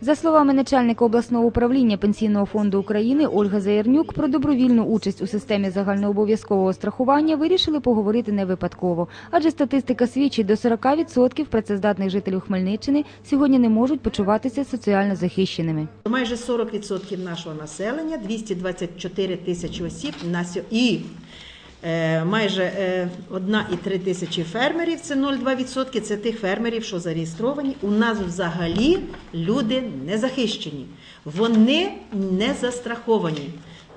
За словами начальника обласного управління Пенсійного фонду України Ольга Заєрнюк, про добровільну участь у системі загальнообов'язкового страхування вирішили поговорити не випадково, адже статистика свідчить, до 40% працездатних жителів Хмельниччини сьогодні не можуть почуватися соціально захищеними. Майже 40% нашого населення, 224 тисячі осіб на і майже е, 1,3 тисячі фермерів, це 0,2%, це тих фермерів, що зареєстровані. У нас взагалі люди не захищені, вони не застраховані.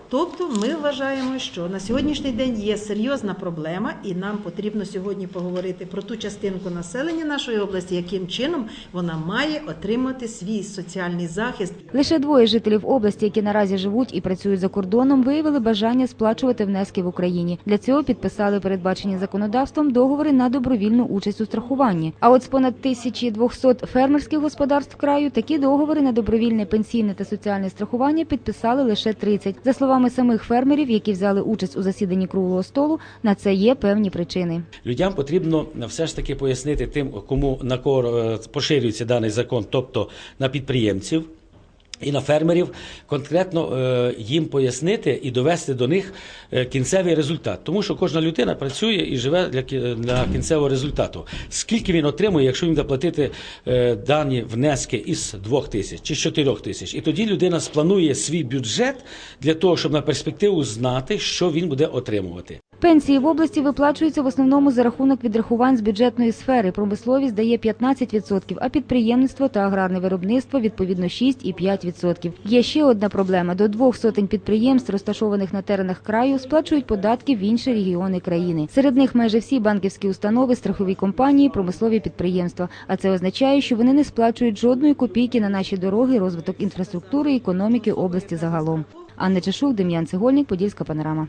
Тобто ми вважаємо, що на сьогоднішній день є серйозна проблема, і нам потрібно сьогодні поговорити про ту частинку населення нашої області, яким чином вона має отримати свій соціальний захист Лише двоє жителів області, які наразі живуть і працюють за кордоном, виявили бажання сплачувати внески в Україні. Для цього підписали передбачені законодавством договори на добровільну участь у страхуванні. А от з понад 1200 фермерських господарств краю такі договори на добровільне пенсійне та соціальне страхування підписали лише 30. За словами самих фермерів, які взяли участь у засіданні круглого столу, на це є певні причини. Людям потрібно все ж таки пояснити тим, кому на кого е, поширюється даний закон, тобто на підприємців. І на фермерів конкретно е, їм пояснити і довести до них е, кінцевий результат, тому що кожна людина працює і живе для, кі- для кінцевого результату. Скільки він отримує, якщо він буде платити е, дані внески із 2 тисяч чи 4 тисяч, і тоді людина спланує свій бюджет для того, щоб на перспективу знати, що він буде отримувати. Пенсії в області виплачуються в основному за рахунок відрахувань з бюджетної сфери. Промисловість дає 15%, а підприємництво та аграрне виробництво відповідно 6 і 5%. Є ще одна проблема: до двох сотень підприємств, розташованих на теренах краю, сплачують податки в інші регіони країни. Серед них майже всі банківські установи, страхові компанії, промислові підприємства. А це означає, що вони не сплачують жодної копійки на наші дороги, розвиток інфраструктури і економіки області загалом. Анна Чешук, Дем'ян Цегольник, Подільська панорама.